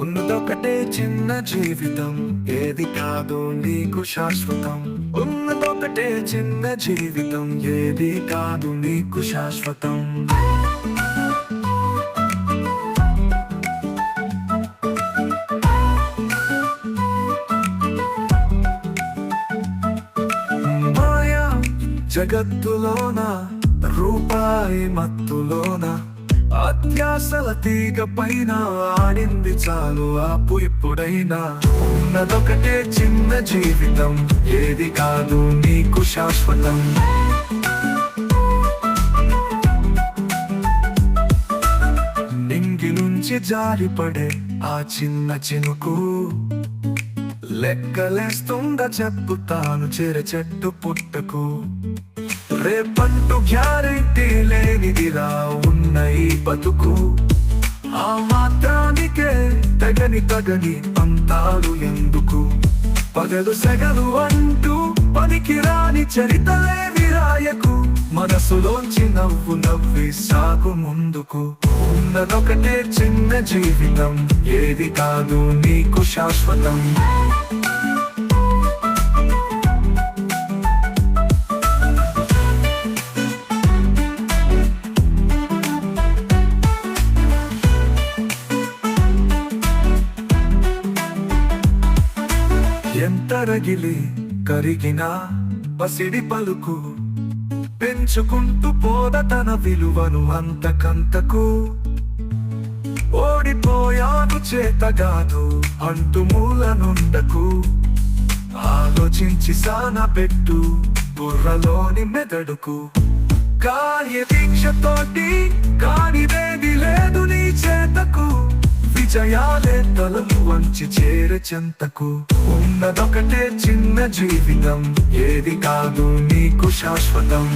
ఉన్నదొకటే చిన్న జీవితం. ఏది కాదు నీకు శాశ్వతం. ఉన్నదొకటే చిన్న జీవితం. ఏది కాదు నీకు శాశ్వతం. జగత్తులోన? రూపాయి మత్తులోన? అత్యాసల తీగ పైన ఆడింది చాలు ఆపు ఇప్పుడైనా ఉన్నదొకటే చిన్న జీవితం ఏది కాదు నీకు శాశ్వతం. నింగి నుంచి జారిపడే ఆ చిన్న చినుకు. లెక్కలేస్తుందా చెప్పుతాను చెర చెట్టు పుట్టకు. రేపంటూ గ్యారెంటీ లేనిదిరా ఉన్న ఈ బతుకు ఆ మాత్రానికే తగని తగని అంతాలు ఎందుకు? పగలు సెగలు అంటూ పనికిరాని చరితలే విరాయకు. రాయకు మనసులోంచి నవ్వు నవ్వి సాగు ముందుకు. ఉన్నదొకటే చిన్న జీవితం ఏది కాదు నీకు శాశ్వతం. ఎంత రగిలి కరిగినా పసిడి పలుకు. పెంచుకుంటూ పోద తన విలువను అంతకంతకు. ఓడిపోయాను చేతగాదు అంటూ మూలనుండకు ఆలోచించి సాన పెట్టు బుర్రలోని మెదడుకు. కాయ దీక్షతోటి కానిదేది లేదు నీ విజయాలే తలలు వంచి చేరచెంతకు? ఉన్నదొకటే చిన్న జీవితం ఏది కాదు నీకు శాశ్వతం.